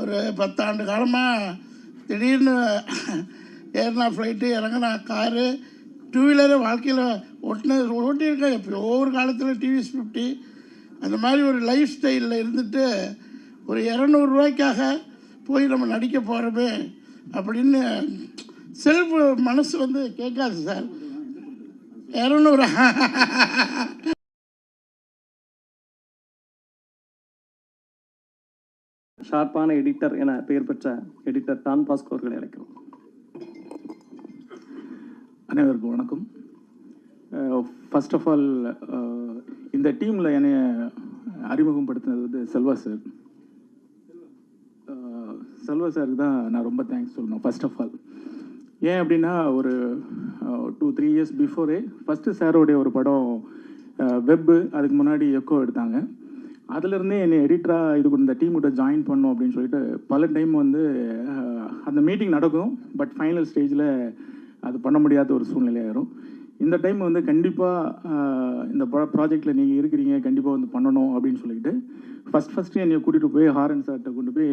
ஒரு பத்தாண்டு காலமாக திடீர்னு ஏறினா ஃப்ளைட்டு இறங்கினா காரு டூ வீலரு வாழ்க்கையில் ஓட்டினது ஓட்டியிருக்கேன் எப்போ ஒவ்வொரு காலத்தில் டிவிஎஸ் ஃபிஃப்டி அந்த மாதிரி ஒரு லைஃப் ஸ்டைலில் இருந்துட்டு ஒரு இரநூறுவாய்க்காக போய் நம்ம நடிக்க போகிறோமே அப்படின்னு செல்ஃப் மனசு வந்து கேட்காது சார். இரநூறு. ஷார்ப்பான எடிட்டர் என பெயர் பெற்ற எடிட்டர் டான் பாஸ்கோ அவர்களை அழைக்கிறோம். அனைவருக்கும் வணக்கம். ஃபர்ஸ்ட் ஆஃப் ஆல் இந்த டீமில் என்னை அறிமுகப்படுத்தினது வந்து செல்வா சார். செல்வா சாருக்கு தான் நான் ரொம்ப தேங்க்ஸ் சொல்லணும் ஃபர்ஸ்ட் ஆஃப் ஆல் ஏன் அப்படின்னா ஒரு two three years before first சாரோடைய ஒரு படம் வெப்பு அதுக்கு முன்னாடி எக்கோ எடுத்தாங்க. அதுலேருந்தே என்னை எடிட்டராக இது இந்த டீம் கிட்ட ஜாயின் பண்ணோம் அப்படின்னு சொல்லிட்டு பல டைம் வந்து அந்த மீட்டிங் நடக்கும். பட் ஃபைனல் ஸ்டேஜில் அது பண்ண முடியாத ஒரு சூழ்நிலையாயிரும் இந்த டைம் வந்து கண்டிப்பாக இந்த ப்ராஜெக்டில் நீங்கள் இருக்கிறீங்க கண்டிப்பாக வந்து பண்ணணும் அப்படின்னு சொல்லிட்டு ஃபஸ்ட் ஃபஸ்ட்டு என்னை கூட்டிகிட்டு போய் ஹாரன் சார்கிட்ட கொண்டு போய்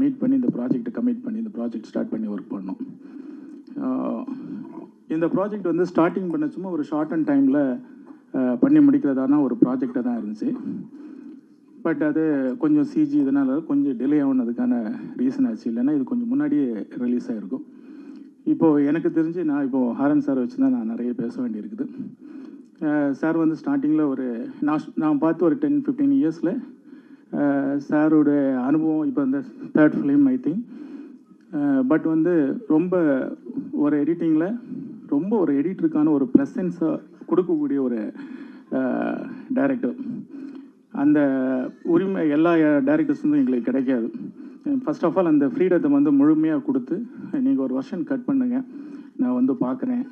மீட் பண்ணி இந்த ப்ராஜெக்ட்டை கமிட் பண்ணி இந்த ப்ராஜெக்ட் ஸ்டார்ட் பண்ணி ஒர்க் பண்ணோம். இந்த ப்ராஜெக்ட் வந்து ஸ்டார்டிங் பண்ண சும்மா ஒரு ஷார்ட் அண்ட் டைமில் பண்ணி முடிக்கிறதான ஒரு ப்ராஜெக்டாக தான் இருந்துச்சு. பட் அது கொஞ்சம் சிஜி இதனால் கொஞ்சம் டிலே ஆகுனதுக்கான ரீசன் ஆச்சு. இல்லைன்னா இது கொஞ்சம் முன்னாடியே ரிலீஸ் ஆகிருக்கும் இப்போது எனக்கு தெரிஞ்சு நான் இப்போது ஹாரன் சார் வச்சு தான் நான் நிறைய பேச வேண்டியிருக்குது. சார் வந்து ஸ்டார்டிங்கில் ஒரு நான் நான் பார்த்து ஒரு டென் ஃபிஃப்டீன் இயர்ஸில் சாரோட அனுபவம் இப்போ இந்த third film I think but வந்து ரொம்ப ஒரு எடிட்டிங்கில் ரொம்ப ஒரு எடிட்டருக்கான ஒரு ப்ரெசன்ஸாக கொடுக்கக்கூடிய ஒரு டைரக்டர் அந்த உரிமை எல்லா டேரக்டர்ஸும் எங்களுக்கு கிடைக்காது. ஃபர்ஸ்ட் ஆஃப் ஆல் அந்த ஃப்ரீடத்தை வந்து முழுமையாக கொடுத்து நீங்கள் ஒரு வருஷன் கட் பண்ணுங்கள் நான் வந்து பார்க்குறேன்.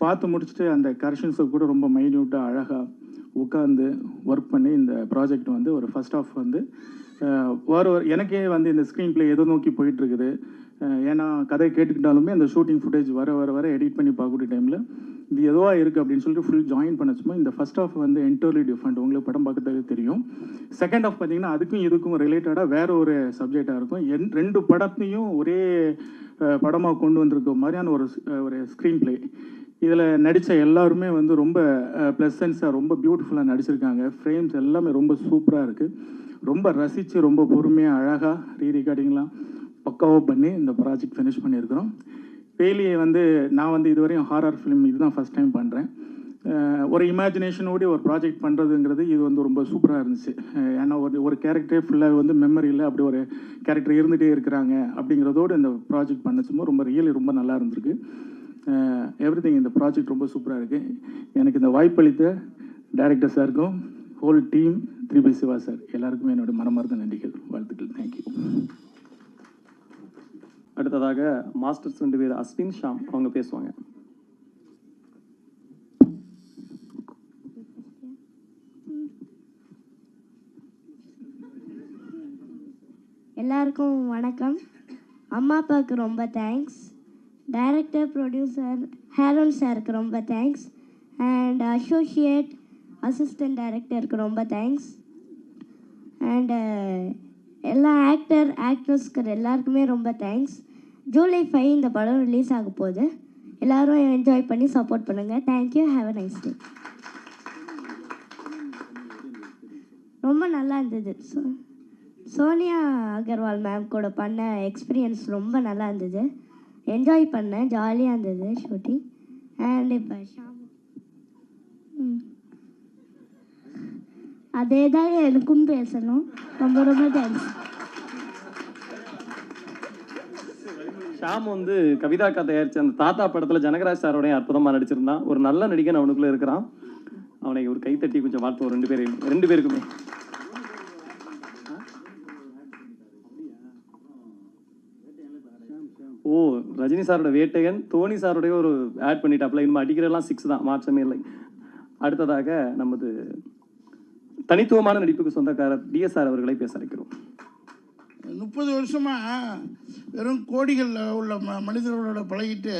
பார்த்து முடிச்சுட்டு அந்த கரெக்ஷன்ஸை கூட ரொம்ப மைன்யூட்டாக அழகாக உட்காந்து ஒர்க் பண்ணி இந்த ப்ராஜெக்ட் வந்து ஒரு ஃபர்ஸ்ட் ஆஃப் வந்து அஹ், வர எனக்கே வந்து இந்த ஸ்க்ரீன் பிளே எதை நோக்கி போயிட்டுருக்குது ஏன்னா கதை கேட்டுக்கிட்டாலுமே அந்த ஷூட்டிங் ஃபுட்டேஜ் வர வர வர எடிட் பண்ணி பார்க்கக்கூடிய டைமில் இது எதுவாக இருக்குது அப்படின்னு சொல்லிட்டு ஃபுல் ஜாயின் பண்ண சும்மா இந்த ஃபர்ஸ்ட் ஆஃப் வந்து என்டர்லி டிஃப்ரெண்ட் உங்களுக்கு படம் பார்க்கறதுக்கு தெரியும். செகண்ட் ஆஃப் பார்த்தீங்கன்னா அதுக்கும் இதுக்கும் ரிலேட்டடாக வேறு ஒரு சப்ஜெக்டாக இருக்கும். என் ரெண்டு படத்தையும் ஒரே படமாக கொண்டு வந்திருக்க மாதிரியான ஒரு ஒரு ஸ்க்ரீன் ப்ளே இதில் நடித்த எல்லாருமே வந்து ரொம்ப ப்ளசன்ஸாக ரொம்ப பியூட்டிஃபுல்லாக நடிச்சிருக்காங்க. ஃப்ரேம்ஸ் எல்லாமே ரொம்ப சூப்பராக இருக்குது ரொம்ப ரசித்து ரொம்ப பொறுமையாக அழகாக ரீ ரெக்கார்டிங்லாம் பக்காவாக பண்ணி இந்த ப்ராஜெக்ட் ஃபினிஷ் பண்ணியிருக்கிறோம். வேலியை வந்து நான் வந்து இதுவரையும் ஹாரர் ஃபிலிம் இதுதான் ஃபஸ்ட் டைம் பண்ணுறேன் ஒரு இமேஜினேஷனோடு ஒரு ப்ராஜெக்ட் பண்ணுறதுங்கிறது இது வந்து ரொம்ப சூப்பராக இருந்துச்சு. ஏன்னா ஒரு ஒரு கேரக்டரே ஃபுல்லாக வந்து மெமரியில் அப்படி ஒரு கேரக்டர் இருந்துகிட்டே இருக்கிறாங்க அப்படிங்கிறதோடு இந்த ப்ராஜெக்ட் பண்ணச்சுமோ ரொம்ப ரியலி ரொம்ப நல்லா இருந்திருக்கு. எவ்ரி இந்த ப்ராஜெக்ட் ரொம்ப சூப்பராக இருக்குது எனக்கு இந்த வாய்ப்பளித்த டைரக்டர் சாருக்கும் whole team three by Siva sir எல்லாருக்குமே என்னோட மனமார்ந்த நன்றிகள் வாழ்த்துக்கள் தேங்க்யூ அடுத்ததாக மாஸ்டர்ஸ் ரெண்டு பேர் அஸ்வின் ஷாம் அவங்க பேசுவாங்க. எல்லாருக்கும் வணக்கம். அம்மா அப்பாவுக்கு ரொம்ப தேங்க்ஸ் டைரக்டர் ப்ரொடியூசர் ஹேரோன் சாருக்கு ரொம்ப தேங்க்ஸ் அண்ட் அசோசியேட் அசிஸ்டன்ட் டைரக்டருக்கு ரொம்ப தேங்க்ஸ் அண்டு எல்லா ஆக்டர் ஆக்ட்ரஸ்கர் எல்லாருக்குமே ரொம்ப தேங்க்ஸ் ஜூலை ஃபைவ் இந்த படம் ரிலீஸ் ஆக போகுது. எல்லோரும் என்ஜாய் பண்ணி சப்போர்ட் பண்ணுங்கள் thank you have a nice day ரொம்ப நல்லா இருந்தது. ஸோ சோனியா அகர்வால் மேம் கூட பண்ண எக்ஸ்பீரியன்ஸ் ரொம்ப நல்லா இருந்தது. என்ஜாய் பண்ணேன் ஜாலியாக இருந்தது ஷூட்டிங் அண்ட் இப்போ ஷா அதே தான் எனக்கும் பேசணும் ரொம்ப ரொம்ப தேங்க்ஸ் ஷாம் வந்து கவிதாக்கா தயாரிச்ச அந்த தாத்தா படத்தில் ஜனகராஜ் சாரோடைய அற்புதமாக நடிச்சிருந்தான் ஒரு நல்ல நடிகன் அவனுக்குள்ள இருக்கிறான் அவனை ஒரு கைத்தட்டி கொஞ்சம் வாழ்த்துவோம் ரெண்டு பேரையும் ரெண்டு பேருக்குமே ஓ ரஜினி சாரோட வேட்டையன் தோனி சாரோடைய ஒரு ஆட் பண்ணிட்டாப்ல இனிமே அடிக்கிறதெல்லாம் சிக்ஸ் தான் மாற்றமே இல்லை அடுத்ததாக நமது தனித்துவமான நடிப்புக்கு சொந்தக்காரர் டிஎஸ்ஆர் அவர்களை பேச அழைக்கிறோம். முப்பது வருஷமாக வெறும் கோடிகளில் உள்ள ம மனிதர்களோட பழகிட்டு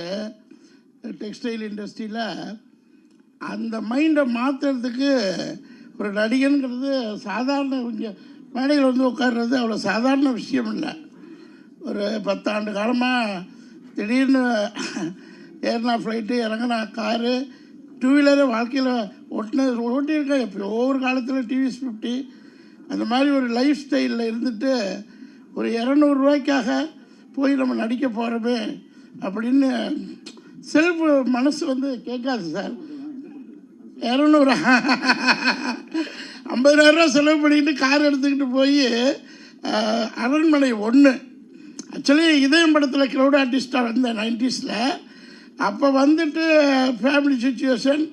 டெக்ஸ்டைல் இண்டஸ்ட்ரியில் அந்த மைண்டை மாற்றுறதுக்கு ஒரு நடிகனுங்கிறது சாதாரண இங்கே மேடையில் வந்து உட்கார்றது அவ்வளோ சாதாரண விஷயம் இல்லை. ஒரு பத்தாண்டு காலமாக திடீர்னு ஏறினா ஃப்ளைட்டு இறங்கினா காரு டூ வாழ்க்கையில் ஓட்டின ஓட்டியிருக்கேன். எப்போ ஒவ்வொரு காலத்தில் டிவிஎஸ் ஃபிஃப்டி அந்த மாதிரி ஒரு லைஃப் ஸ்டைலில் இருந்துட்டு ஒரு இரநூறுவாய்க்காக போய் நம்ம நடிக்க போகிறோமே அப்படின்னு செல்ஃப் மனசு வந்து கேட்காது சார் இரநூறு ஐம்பதாயிரரூவா செலவு பண்ணிக்கிட்டு கார் எடுத்துக்கிட்டு போய் அரண்மனை ஒன்று ஆக்சுவலி இதயம் படத்தில் க்ரௌட் ஆர்டிஸ்ட்டாக வந்தேன் நைன்டிஸில் அப்போ வந்துட்டு ஃபேமிலி சுச்சுவேஷன்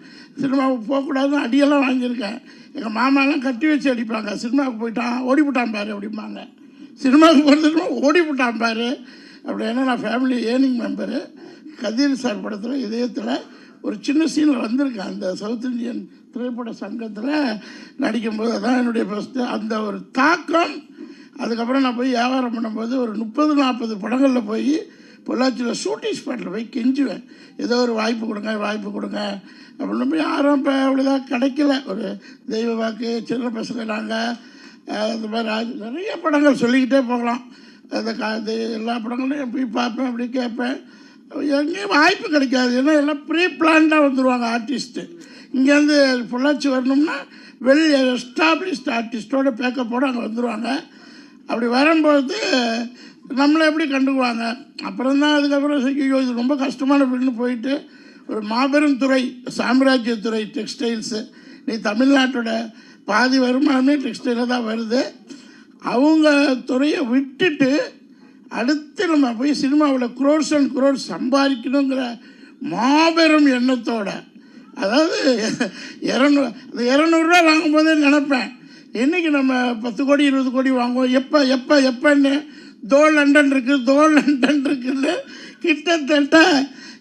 சினிமாவுக்கு போகக்கூடாதுன்னு அடியெல்லாம் வாங்கியிருக்கேன். எங்கள் மாமாலாம் கட்டி வச்சு அடிப்பாங்க. சினிமாவுக்கு போயிட்டான் ஓடி போட்டான் பாரு அப்படிம்பாங்க. சினிமாவுக்கு போகிறதுக்கு ஓடி போட்டான் பாரு. அப்படி ஏன்னா நான் family earning member Kathir sir படத்தில் இதயத்தில் ஒரு சின்ன சீனில் வந்திருக்கேன் அந்த சவுத் இந்தியன் திரைப்பட சங்கத்தில் நடிக்கும்போது அதான் என்னுடைய ஃபஸ்ட்டு அந்த ஒரு தாக்கம். அதுக்கப்புறம் நான் போய் வியாபாரம் பண்ணும்போது ஒரு முப்பது நாற்பது படங்களில் போய் பொள்ளாச்சியில் ஷூட்டிங் ஸ்பாட்டில் போய் கெஞ்சுவேன். ஏதோ ஒரு வாய்ப்பு கொடுங்க வாய்ப்பு கொடுங்க. அப்படின்னு போய் யாரும் இப்போ அவ்வளோதான் கிடைக்கல. ஒரு தெய்வ வாக்கு சின்ன பசங்க நாங்கள் அந்த மாதிரி நிறைய படங்கள் சொல்லிக்கிட்டே போகலாம். அந்த கா இது எல்லா படங்களையும் போய் பார்ப்பேன் அப்படி கேட்பேன். எங்கேயும் வாய்ப்பு கிடைக்காது. ஏன்னா எல்லாம் ப்ரீ பிளான்டாக வந்துடுவாங்க ஆர்டிஸ்ட்டு இங்கேருந்து பொள்ளாச்சி வரணும்னா வெல் எஸ்டாப்ளிஷ்ட் ஆர்டிஸ்டோட பேக்கப்போடு அங்கே வந்துடுவாங்க அப்படி வரும்போது நம்மளை எப்படி கண்டுக்குவாங்க? அப்புறம் தான் அதுக்கப்புறம் ஐயோ இது ரொம்ப கஷ்டமான அப்படின்னு போயிட்டு ஒரு மாபெரும் துறை சாம்ராஜ்யத்துறை டெக்ஸ்டைல்ஸு நீ தமிழ்நாட்டோட பாதி வருமானமே டெக்ஸ்டைலில் தான் வருது. அவங்க துறையை விட்டுட்டு அடுத்து நம்ம போய் சினிமாவில் குரோர்ஸ் அண்ட் குரோர்ஸ் சம்பாதிக்கணுங்கிற மாபெரும் எண்ணத்தோட அதாவது இரநூறு அந்த இரநூறுவா வாங்கும்போதே நினப்பேன். இன்றைக்கி நம்ம பத்து கோடி இருபது கோடி வாங்குவோம்? எப்போ எப்போ எப்போன்னு தோ லண்டன் இருக்குது தோ லண்டன் இருக்குன்னு கிட்டத்தட்ட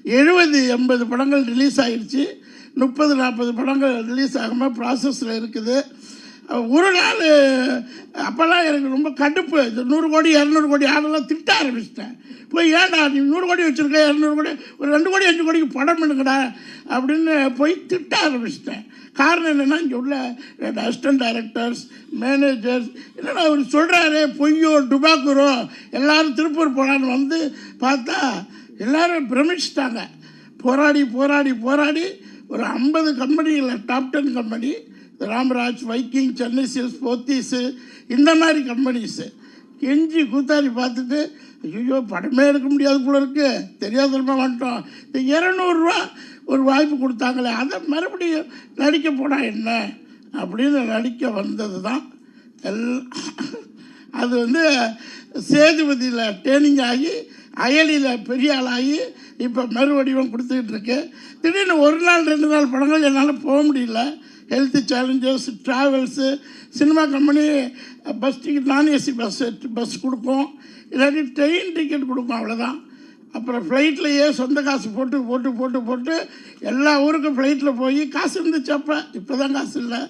எழுபது எண்பது படங்கள் ரிலீஸ் ஆகிடுச்சு முப்பது நாற்பது படங்கள் ரிலீஸ் ஆகாமல் ப்ராசஸில் இருக்குது. ஒரு நாள் அப்போல்லாம் எனக்கு ரொம்ப கடுப்பு. இந்த நூறு கோடி இரநூறு கோடி ஆடெல்லாம் திட்ட ஆரம்பிச்சிட்டேன். போய் ஏன்டா நீ நூறு கோடி வச்சுருக்க இரநூறு கோடி? ஒரு ரெண்டு கோடி அஞ்சு கோடிக்கு படம் பண்ணுங்கடா அப்படின்னு போய் திட்ட ஆரம்பிச்சிட்டேன். காரணம் என்னென்னா இங்கே உள்ள அசிஸ்டன்ட் டைரக்டர்ஸ் மேனேஜர்ஸ் என்னடா அவர் சொல்கிறாரு பொய்யோ டுபாக்குரோ எல்லாரும் திருப்பூர் போகலான்னு வந்து பார்த்தா எல்லாரும் பிரமிச்சிட்டாங்க. போராடி போராடி போராடி ஒரு ஐம்பது கம்பெனிகளில் top ten company Ramraj Viking Chennai Silks Pothys இந்த மாதிரி கம்பெனிஸு கெஞ்சி கூத்தாடி பார்த்துட்டு ஐயோ படமே எடுக்க முடியாது போல இருக்கு. தெரியாதனமா வந்துட்டோம் இந்த இரநூறுவா ஒரு வாய்ப்பு கொடுத்தாங்களே அதை மறுபடியும் நடிக்க போனால் என்ன? அப்படின்னு நடிக்க வந்தது தான் எல் அது வந்து சேதுபதியில் ட்ரைனிங் ஆகி அயலியில் பெரிய ஆளாகி இப்போ மறுவடிவம் கொடுத்துக்கிட்டு இருக்கு. திடீர்னு ஒரு நாள் ரெண்டு நாள் படங்கள் என்னால் போக முடியல. Health challenges travels cinema company bus ticket நான் ஏசி பஸ் பஸ் கொடுக்கும் இல்லாட்டி ட்ரெயின் டிக்கெட் கொடுக்கும் அவ்வளோதான் அப்புறம் ஃப்ளைட்லையே சொந்த காசு போட்டு போட்டு போட்டு போட்டு எல்லா ஊருக்கும் ஃப்ளைட்டில் போய் காசு இருந்துச்சு அப்போ. இப்போ தான் காசு இல்லை.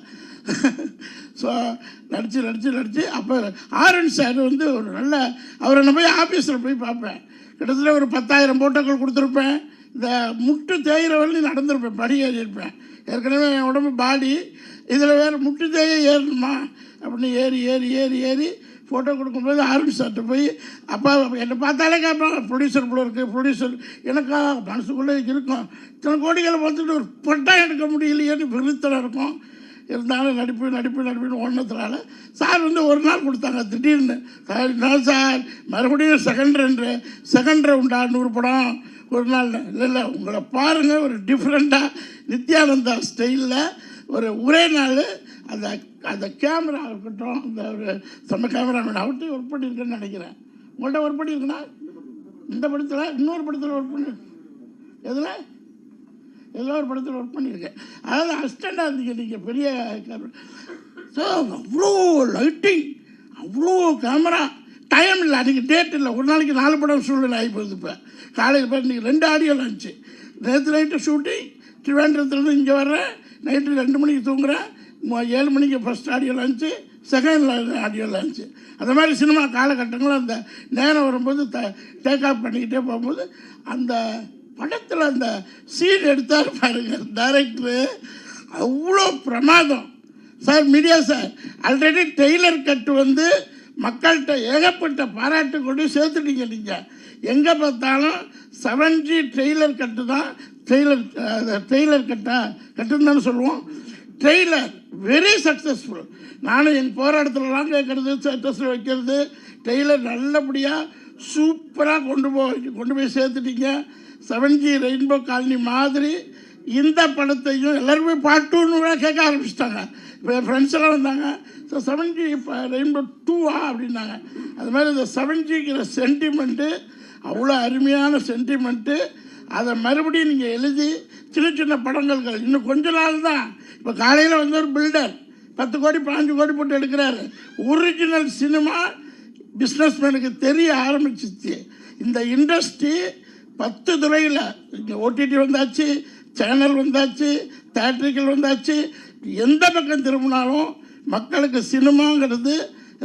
ஸோ நடித்து நடித்து நடித்து அப்போ ஆரன் சார் வந்து ஒரு நல்ல அவரை நான் போய் ஆஃபீஸில் போய் பார்ப்பேன். கிட்டத்தட்ட ஒரு பத்தாயிரம் போட்டோக்கள் கொடுத்துருப்பேன். இந்த முட்டு தேயிற வழி நடந்திருப்பேன் படி ஏறியிருப்பேன் ஏற்கனவே என் உடம்பு பாடி இதில் வேறு முட்டு ஏறணுமா? அப்படின்னு ஏறி ஏறி ஏறி ஏறி ஃபோட்டோ கொடுக்கும்போது ஆர்மி சார்ட்ட போய் அப்பா என்னை பார்த்தாலே கேட்பாங்க ப்ரொடியூசர் கூட இருக்குது ப்ரொடியூசர் எனக்கா மனசுக்குள்ளே இருக்கும். இத்தனை கோடிகளை பார்த்துட்டு ஒரு பட்டம் எடுக்க முடியலையேன்னு விருத்தம் இருக்கும். இருந்தாலும் நடிப்பு நடிப்பு நடிப்புன்னு ஒன்றதுனால சார் வந்து ஒரு நாள் கொடுத்தாங்க திடீர்னு. சார் சார் மறுபடியும் செகண்ட் ரெண்டு செகண்ட் ரவுண்டா நூறு படம். ஒரு நாள் இல்லை இல்லை உங்களை பாருங்கள் ஒரு டிஃப்ரெண்ட்டாக நித்யானந்தா ஸ்டைலில் ஒரு ஒரே நாள் அந்த அந்த கேமரா இருக்கட்டும் அந்த ஒரு செம்ம கேமராமேன் அவர்கிட்ட ஒர்க் பண்ணியிருக்கேன்னு நினைக்கிறேன். உங்கள்கிட்ட ஒர்க் பண்ணியிருக்கேனா இந்த படத்தில் இன்னொரு படத்தில் ஒர்க் பண்ணி எதில்? ஏதோ ஒரு படத்தில் ஒர்க் பண்ணியிருக்கேன். அதாவது அஸ்டண்டாக இருந்தீங்க நீங்கள் பெரிய கேமரா ஸோ அவ்வளோ லைட்டிங் அவ்வளோ கேமரா டைம் இல்லை. அன்றைக்கி டேட் இல்லை. ஒரு நாளைக்கு நாலு படம் சூழ்நிலை ஆகி போகுது இப்போ. காலையில் போய் இன்றைக்கி ரெண்டு ஆடியோ இருந்துச்சு நேற்று நைட்டு ஷூட்டிங் திருவேண்டத்துலேருந்து இங்கே வர்றேன். நைட்டு ரெண்டு மணிக்கு தூங்குறேன். ஏழு மணிக்கு ஃபஸ்ட் ஆடியோ இருந்துச்சு செகண்ட் ஆடியோ இருந்துச்சு அந்த மாதிரி சினிமா காலகட்டங்களும் அந்த நேரம் வரும்போது த டேக் ஆஃப் பண்ணிக்கிட்டே போகும்போது அந்த படத்தில் அந்த சீன் எடுத்தார் பாருங்கள் டைரக்டரு அவ்வளோ பிரமாதம். Sir media sir. Already trailer cut வந்து மக்கள்கிட்ட ஏகப்பட்ட பாராட்டு கொண்டு சேர்த்துட்டீங்க நீங்கள் எங்கே பார்த்தாலும் செவன்ஜி ட்ரெய்லர் கட்டு தான் ட்ரெய்லர் ட்ரெய்லர் கட்டா கட்டுன்னு தானே சொல்லுவோம். ட்ரெய்லர் வெரி சக்ஸஸ்ஃபுல் நானும் என் போராட்டத்துலலாம் கேட்குறது ஸ்டேட்டஸில் வைக்கிறது ட்ரெய்லர் நல்லபடியாக சூப்பராக கொண்டு போய் கொண்டு போய் சேர்த்துட்டீங்க. செவன்ஜி ரெயின்போ காலனி மாதிரி இந்த படத்தையும் எல்லாருமே பாட்டுன்னு கூட கேட்க ஆரம்பிச்சிட்டாங்க. இப்போ என் ஃப்ரெண்ட்ஸ் எல்லாம் வந்தாங்க. ஸோ செவன் ஜி இப்போ ரெயின்போ டூவா அப்படின்னாங்க. அது மாதிரி இந்த செவன் ஜிங்கிற சென்டிமெண்ட்டு அவ்வளோ அருமையான சென்டிமெண்ட்டு அதை மறுபடியும் நீங்கள் எழுதி சின்ன சின்ன படங்கள் இன்னும் கொஞ்ச நாள் தான். இப்போ காலையில் வந்து ஒரு பில்டர் பத்து கோடி பாஞ்சு கோடி போட்டு எடுக்கிறாரு. ஒரிஜினல் சினிமா பிஸ்னஸ்மேனுக்கு தெரிய ஆரம்பிச்சிச்சு. இந்த இண்டஸ்ட்ரி பத்து துறையில் இங்கே ஓடிடி வந்தாச்சு சேனல் வந்தாச்சு தேட்டர்கள் வந்தாச்சு. எந்த பக்கம் திரும்பினாலும் மக்களுக்கு சினிமாங்கிறது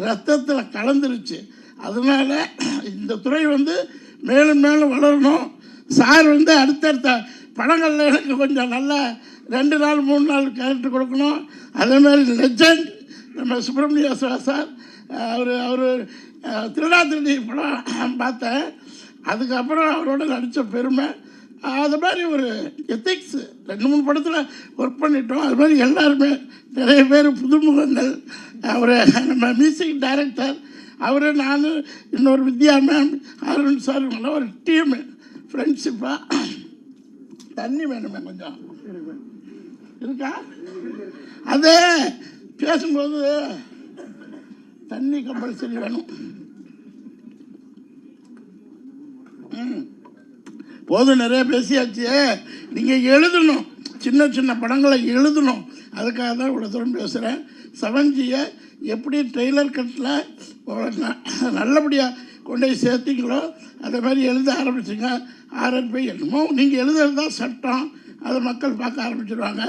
ரத்தத்தில் கலந்துருச்சு. அதனால இந்த துறை வந்து மேலும் மேலும் வளரணும். சார் வந்து அடுத்தடுத்த படங்களில் எனக்கு கொஞ்சம் நல்லா ரெண்டு நாள் மூணு நாள் கேரக்டர் கொடுக்கணும். அதேமாதிரி லெஜண்ட் நம்ம சுப்பிரமணிய சார் அவர் அவர் திருடா படம் பார்த்தேன். அதுக்கப்புறம் அவரோட நடித்த பெருமை அது மாதிரி ஒரு எத்திக்ஸ் ரெண்டு மூணு படத்தில் ஒர்க் பண்ணிட்டோம். அது மாதிரி எல்லாருமே நிறைய பேர் புதுமுகங்கள் அவர் நம்ம மியூசிக் டைரக்டர் அவர் நான் இன்னொரு வித்யா மேம் அருண் சார் ஒரு டீமு ஃப்ரெண்ட்ஷிப்பாக தண்ணி வேணுமே கொஞ்சம். இருக்கா? அது பேசும்போது தண்ணி கம்பல்சரி வேணும். போதும் நிறைய பேசியாச்சு. நீங்கள் எழுதணும். சின்ன சின்ன படங்களை எழுதணும். அதுக்காக தான் இவ்வளோ தூரம் பேசுகிறேன் செவன்ஜியை எப்படி ட்ரெய்லர் கட்டில் நல்லபடியாக கொண்டு போய் சேர்த்திங்களோ? அதே மாதிரி எழுத ஆரம்பிச்சுங்க. ஆர்என்பி என்னமோ நீங்கள் எழுதுறது தான் சட்டம். அதை மக்கள் பார்க்க ஆரம்பிச்சிடுவாங்க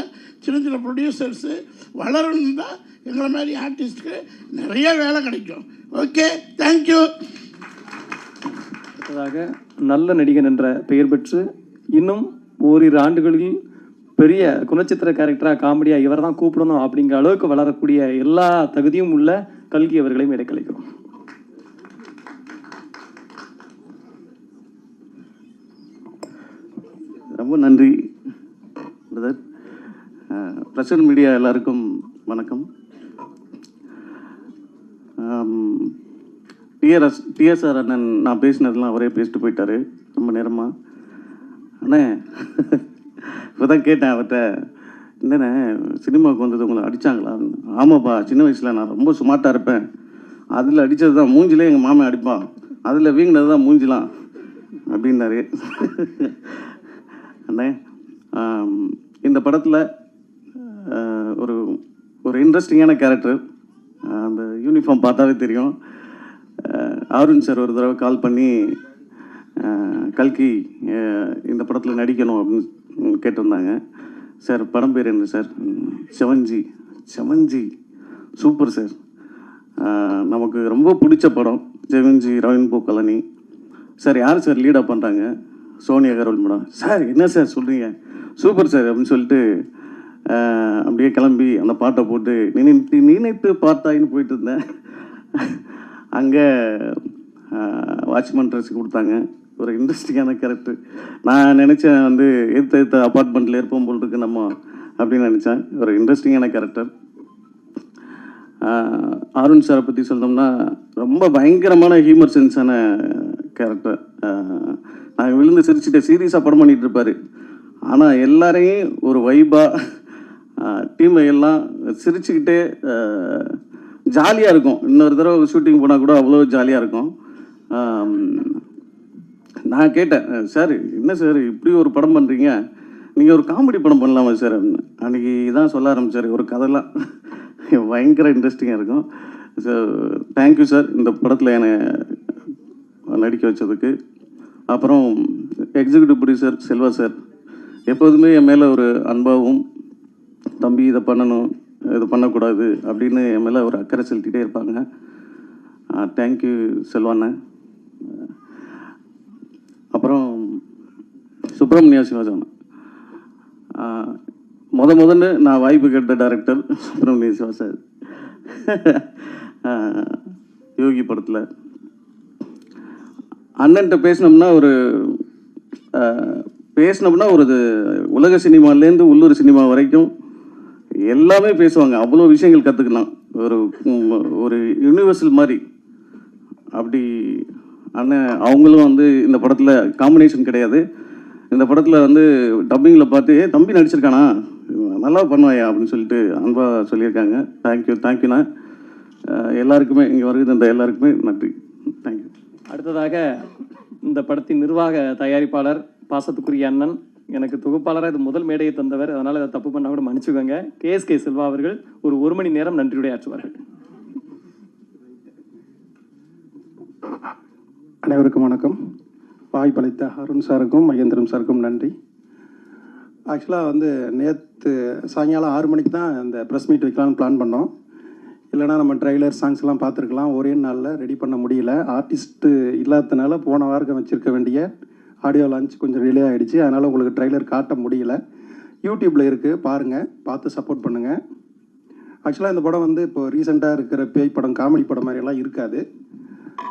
சின்ன சின்ன ப்ரொடியூசர்ஸு வளரணும் தான் எங்களை மாதிரி ஆர்டிஸ்ட்டுக்கு நிறைய வேலை கிடைக்கும். ஓகே தேங்க்யூ அடுத்ததாக நல்ல நடிகன் என்ற பெயர் பெற்று இன்னும் ஓரிரு ஆண்டுகளில் பெரிய குணச்சித்திர கேரக்டராக காமெடியாக இவர் தான் கூப்பிடணும் அப்படிங்கிற அளவுக்கு வளரக்கூடிய எல்லா தகுதியும் உள்ள கல்கி அவர்களையும் இடைக்கலைக்கிறோம் ரொம்ப நன்றி பிரதர் பிரசன் மீடியா எல்லாருக்கும் வணக்கம். டிஆர்எஸ் டிஎஸ்ஆர் அண்ணன் நான் பேசினதெல்லாம் அவரே பேசிட்டு போயிட்டாரு. ரொம்ப நேரமாக அண்ணே இப்போ தான் கேட்டேன் அவர்கிட்ட. என்னண்ணே சினிமாவுக்கு வந்தது உங்களை அடித்தாங்களா ஆமாப்பா சின்ன வயசில் நான் ரொம்ப சுமார்ட்டாக இருப்பேன். அதில் அடித்தது தான் மூஞ்சிலே எங்கள் மாமன் அடிப்பான். அதில் வீங்கினது தான் மூஞ்சிலாம் அப்படின்னாரு. அண்ணே இந்த படத்தில் ஒரு ஒரு இன்ட்ரெஸ்டிங்கான கேரக்டர் அந்த யூனிஃபார்ம் பார்த்தாவே தெரியும். அருண் சார் ஒரு தடவை கால் பண்ணி கல்கி இந்த படத்தில் நடிக்கணும் அப்படின்னு கேட்டிருந்தாங்க. சார் படம் பேர் என்ன sir? Seven G seven G seven G super sir. நமக்கு ரொம்ப பிடிச்ச படம். Seven G rainbow colony sir யார் சார் லீடாக பண்ணுறாங்க சோனியா கரோல் மேடம். சார் என்ன சார் சொல்கிறீங்க சூப்பர் சார் அப்படின்னு சொல்லிட்டு அப்படியே கிளம்பி அந்த பாட்டை போட்டு நினைத்து நினைத்து பார்த்தாயின்னு போயிட்டு இருந்தேன். அங்கே வாட்ச்மேன் ட்ரெஸ் கொடுத்தாங்க. ஒரு இன்ட்ரெஸ்டிங்கான கேரக்டர் நான் நினச்சேன் வந்து எடுத்த எடுத்த அப்பார்ட்மெண்ட்டில் இருப்போம் போல் இருக்கு நம்ம அப்படின்னு நினச்சேன். ஒரு இன்ட்ரெஸ்டிங்கான கேரக்டர் அருண் சாரை பற்றி சொல்லணும்னா ரொம்ப பயங்கரமான ஹியூமர் சென்ஸான கேரக்டர் நாங்கள் விழுந்து சிரிச்சுட்டு சீரியஸாக படம் பண்ணிகிட்டு இருப்பார். ஆனால் எல்லாரையும் ஒரு வைபாக டீமை எல்லாம் சிரிச்சுக்கிட்டே ஜாலியாக இருக்கும். இன்னொரு தடவை ஷூட்டிங் போனால் கூட அவ்வளோ ஜாலியாக இருக்கும். நான் கேட்டேன் சார் என்ன சார் இப்படி ஒரு படம் பண்ணுறீங்க நீங்கள் ஒரு காமெடி படம் பண்ணலாமா சார்? அன்னைக்கு தான் சொல்ல ஆரம்பிச்சார். ஒரு கதைலாம் பயங்கர இன்ட்ரெஸ்டிங்காக இருக்கும். ஸோ தேங்க்யூ சார் இந்த படத்தில் என்னை நடிக்க வச்சதுக்கு. அப்புறம் எக்ஸிக்யூட்டிவ் ப்ரொடியூசர் செல்வா சார். எப்போதுமே என் மேலே ஒரு அன்பாகவும் தம்பி இதை பண்ணணும். இது பண்ணக்கூடாது அப்படின்னு என் மேலே ஒரு அக்கறை செலுத்திட்டே இருப்பாங்க. தேங்க்யூ செல்வாண்ணன் அப்புறம் சுப்பிரமணியா சிவாஜான் முத முதல்ல நான் வாய்ப்பு கேட்ட டைரக்டர் சுப்பிரமணிய சிவா சார். யோகி படத்தில். அண்ணன்ட்ட பேசினோம்னா ஒரு பேசினோம்னா ஒரு உலக சினிமாலேருந்து உள்ளூர் சினிமா வரைக்கும் எல்லாமே பேசுவாங்க. அவ்வளோ விஷயங்கள் கற்றுக்கலாம் ஒரு ஒரு யூனிவர்சல் மாதிரி. அப்படி அண்ணன் அவங்களும் வந்து இந்த படத்தில் காம்பினேஷன் கிடையாது. இந்த படத்தில் வந்து டப்பிங்கில் பார்த்து ஏ தம்பி நடிச்சிருக்கானா? நல்லா பண்ணுவாயா? அப்படின்னு சொல்லிட்டு அன்பாக சொல்லியிருக்காங்க. தேங்க்யூ தேங்க்யூண்ணா எல்லாருக்குமே இங்கே வருகிறது இந்த எல்லாருக்குமே நன்றி. தேங்க்யூ அடுத்ததாக இந்த படத்தின் நிர்வாக தயாரிப்பாளர் பாசத்துக்குரிய அண்ணன் எனக்கு தொகுப்பாளராக இது முதல் மேடையை தந்தவர். அதனால் இதை தப்பு பண்ணால் கூட மன்னிச்சுக்கோங்க. கேஎஸ்கே செல்வா அவர்கள் ஒரு ஒரு மணி நேரம் நன்றியுடைய ஆற்றுவார்கள் அனைவருக்கும் வணக்கம். வாய்ப்பளித்த அருண் சாருக்கும் மகேந்திரன் சாருக்கும் நன்றி. ஆக்சுவலாக வந்து நேற்று சாயங்காலம் ஆறு மணிக்கு தான் இந்த ப்ரெஸ் மீட் வைக்கலாம்னு பிளான் பண்ணோம். இல்லைனா நம்ம ட்ரைலர் சாங்ஸ்லாம் பார்த்துருக்கலாம். ஒரே நாளில் ரெடி பண்ண முடியல. ஆர்டிஸ்ட்டு இல்லாததுனால போன வாரம் வச்சுருக்க வேண்டிய ஆடியோ லான்ச் கொஞ்சம் டிலே ஆகிடுச்சு அதனால் உங்களுக்கு ட்ரைலர் காட்ட முடியல. யூடியூப்பில் இருக்குது பாருங்கள் பார்த்து சப்போர்ட் பண்ணுங்கள் ஆக்சுவலாக இந்த படம் வந்து இப்போ ரீசெண்டாக இருக்கிற பேய் படம் காமெடி படம் மாதிரியெல்லாம் இருக்காது.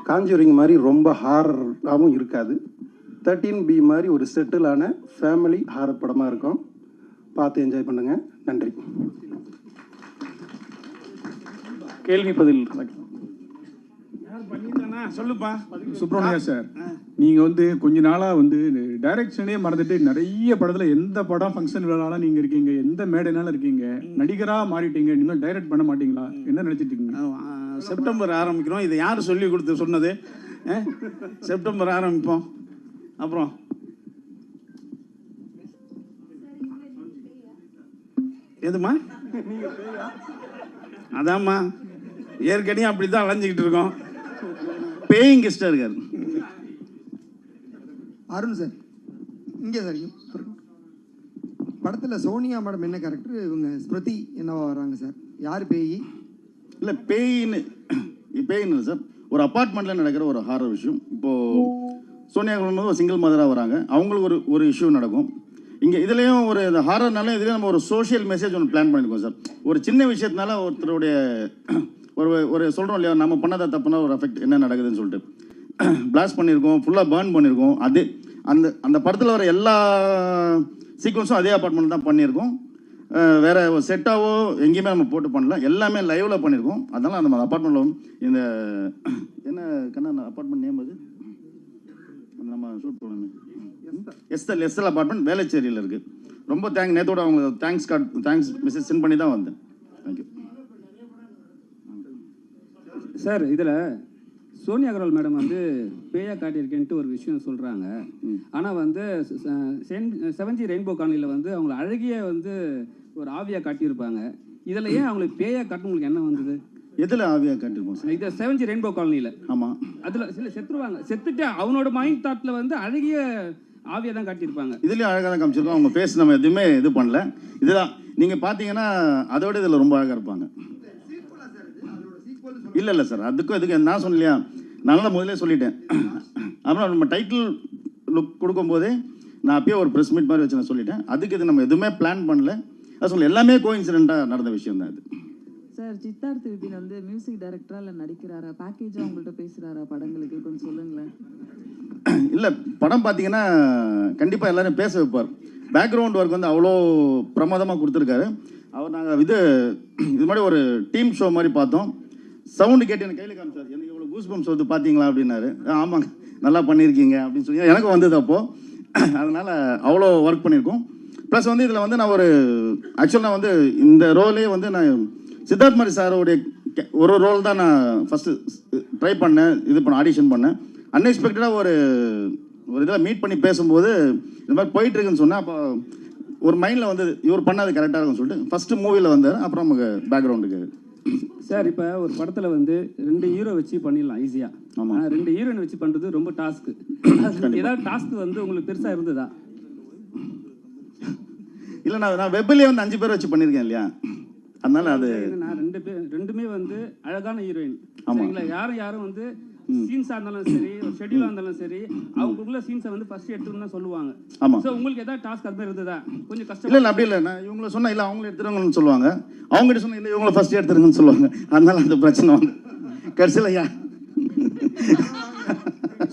காஞ்சூரிங் மாதிரி ரொம்ப ஹாரராகவும் இருக்காது. தேர்ட்டீன் பி மாதிரி ஒரு செட்டிலான ஃபேமிலி ஹாரர் படமாக இருக்கும். பார்த்து என்ஜாய் பண்ணுங்கள் நன்றி. கேள்வி பதில். நடக்கலாம். சொல்லுப்பா. சுப்ரமணியா சார் நீங்க வந்து கொஞ்ச நாளா வந்து டைரக்ஷனே மறந்துட்டு நிறைய படத்துல எந்த படம் ஃபங்க்ஷன் விழாலாம் நீங்க இருக்கீங்க எந்த மேடைனாலும் இருக்கீங்க நடிகரா மாறிட்டீங்க இனிமேல் டைரக்ட் பண்ண மாட்டீங்களா? என்ன நினைச்சிட்டு இருக்கீங்க? செப்டம்பர் ஆரம்பிக்கிறோம். இதை யார் சொல்லி கொடுத்து சொன்னது? செப்டம்பர் ஆரம்பிப்போம். அப்புறம். எதுமா அதாம்மா. ஏற்கனவே அப்படி தான் அலைஞ்சிக்கிட்டு இருக்கோம். பேயிங் கெஸ்டாக இருக்காரு. அருண் சார் இங்கே சார் படத்தில் சோனியா மேடம் என்ன கேரக்டர் இவங்க ஸ்மிருதி என்னவா வராங்க சார்? யார் பேய்? இல்லை பேயின்னு பேயின்னு இல்லை சார். ஒரு அப்பார்ட்மெண்ட்டில் நடக்கிற ஒரு ஹாரர் விஷயம். இப்போது சோனியா குழந்தை ஒரு சிங்கிள் மதராக வராங்க. அவங்களுக்கு ஒரு ஒரு இஷ்யூ நடக்கும். இங்கே இதுலேயும் ஒரு இந்த ஹாரர்னால இதுலேயும் நம்ம ஒரு சோஷியல் மெசேஜ் ஒன்று பிளான் பண்ணியிருக்கோம் சார். ஒரு சின்ன விஷயத்தினால ஒருத்தருடைய ஒரு ஒரு சொல்கிறோம் இல்லையா நம்ம பண்ணாத தப்புனா ஒரு எஃபெக்ட் என்ன நடக்குதுன்னு சொல்லிட்டு. பிளாஸ்ட் பண்ணியிருக்கோம் ஃபுல்லாக பேர்ன் பண்ணியிருக்கோம் அது அந்த அந்த படத்தில் வர எல்லா சீக்வன்ஸும் அதே அப்பார்ட்மெண்ட் தான் பண்ணியிருக்கோம் வேறு ஒரு செட்டாவோ எங்கேயுமே நம்ம போட்டு பண்ணல. எல்லாமே லைவில் பண்ணியிருக்கோம் அதனால் அந்த அப்பார்ட்மெண்ட்ல இந்த என்ன கண்ணா அப்பார்ட்மெண்ட் நேம் அது? நம்ம ஷூட் பண்ணணுமே. எஸ்எல் எஸ்எல் அப்பார்ட்மெண்ட் வேலைச்சேரியில் இருக்குது ரொம்ப தேங்க் நேத்தோட அவங்க thanks card thanks message sent பண்ணி தான் வந்தேன். தேங்க்யூ சார் இதில் சோனியா அகர்வால் மேடம் வந்து பேயா காட்டியிருக்கேன்ட்டு ஒரு விஷயம் சொல்கிறாங்க ஆனால் வந்து செவன்ஜி ரெயின்போ காலனியில் வந்து அவங்கள அழகிய வந்து ஒரு ஆவியாக காட்டியிருப்பாங்க. இதில் ஏன் அவங்களுக்கு பேயா காட்ட உங்களுக்கு என்ன வந்தது? எதில் ஆவியாக காட்டியிருப்போம் சார்? இது செவன்ஜி ரெயின்போ காலனியில் ஆமாம் அதில் சில செத்துருவாங்க. செத்துட்டு அவனோட மைண்ட் தாட்டில் வந்து அழகிய ஆவியாக தான் காட்டியிருப்பாங்க. இதுலேயும் அழகாக தான் காமிச்சிருக்கோம். அவங்க ஃபேஸ் நம்ம எதுவுமே இது பண்ணல. இதுதான். நீங்கள் பார்த்தீங்கன்னா அதோட இதில் ரொம்ப அழகாக இருப்பாங்க. இல்லை இல்லை சார் அதுக்கும் இதுக்கு நான் சொல்லலையா? நான் தான் முதல்ல சொல்லிட்டேன். அப்புறம் நம்ம டைட்டில் லுக் கொடுக்கும்போதே நான் அப்பயே ஒரு ப்ரெஸ் மீட் மாதிரி வச்சு நான் சொல்லிட்டேன். அதுக்கு இது நம்ம எதுவுமே பிளான் பண்ணல. அது சொல்ல எல்லாமே கோ நடந்த விஷயம் தான் இது சார் சித்தார்த் விபின் வந்து மியூசிக் டைரக்டரா இல்லை நடிக்கிறாரா? பேக்கேஜா உங்கள்கிட்ட பேசுறாரா படங்களுக்கு? கொஞ்சம் சொல்லுங்களேன். இல்லை படம் பார்த்தீங்கன்னா கண்டிப்பாக எல்லாரும் பேச வைப்பார். பேக்ரவுண்ட் ஒர்க் வந்து அவ்வளோ பிரமாதமாக கொடுத்துருக்காரு. அவர் நாங்கள் இது இது மாதிரி ஒரு டீம் ஷோ மாதிரி பார்த்தோம். சவுண்டு கேட்டு எனக்கு கையில் காமிச்சார். எனக்கு இவ்வளோ கூஸ் பம்ப்ஸ் வந்து பார்த்தீங்களா அப்படின்னாரு. ஆமாங்க நல்லா பண்ணியிருக்கீங்க அப்படின்னு சொல்லி எனக்கு வந்தது அப்போது அதனால் அவ்வளோ ஒர்க் பண்ணியிருக்கோம் ப்ளஸ் வந்து இதில் வந்து நான் ஒரு ஆக்சுவலாக நான் வந்து இந்த ரோலே வந்து நான் சித்தார்த் மாதிரி சாரோடைய ஒரு ரோல் தான் நான் ஃபஸ்ட்டு ட்ரை பண்ணேன் இது பண்ண ஆடிஷன் பண்ணேன். அன்எக்ஸ்பெக்டடாக ஒரு ஒரு இதில் மீட் பண்ணி பேசும்போது இந்த மாதிரி போயிட்டுருக்குன்னு சொன்னேன் அப்போ ஒரு மைண்டில் வந்து இவர் பண்ணாது கரெக்டாக இருக்கும்னு சொல்லிட்டு ஃபஸ்ட்டு மூவியில் வந்தார் அப்புறம் நமக்கு பேக்ரவுண்டுக்கு சார் இப்போ ஒரு படத்தில் வந்து ரெண்டு ஹீரோ வச்சு பண்ணிடலாம் ஈஸியாக. ஆனால் ரெண்டு ஹீரோயின் வச்சு பண்ணுறது ரொம்ப டாஸ்க்கு ஏதாவது டாஸ்க் வந்து உங்களுக்கு பெருசாக இருந்ததா? இல்லை நான் நான் வெப்பிலே வந்து அஞ்சு பேர் வச்சு பண்ணியிருக்கேன் இல்லையா? அதனால அது நான் ரெண்டு பேர் ரெண்டுமே வந்து அழகான ஹீரோயின். சரிங்களா? யாரும் யாரும் வந்து சீன்ஸாக இருந்தாலும் சரி ஒரு ஷெட்யூலாக இருந்தாலும் சரி அவங்களுக்குள்ள சீன்ஸை வந்து ஃபர்ஸ்ட் எடுத்துன்னு தான் சொல்லுவாங்க. ஆமா. ஸோ உங்களுக்கு ஏதாவது டாஸ்க் அது மாதிரி இருந்ததா? கொஞ்சம் இல்லை கஷ்டம் இல்லை அப்படி இல்லை. நான் இவங்கள சொன்னா இல்லை அவங்கள எடுத்துருவாங்கன்னு சொல்லுவாங்க. அவங்ககிட்ட சொன்னா இல்லை இவங்கள ஃபஸ்ட் எடுத்துருங்கன்னு சொல்லுவாங்க. அதனால அந்த பிரச்சனை வந்து கடைசியில் யா.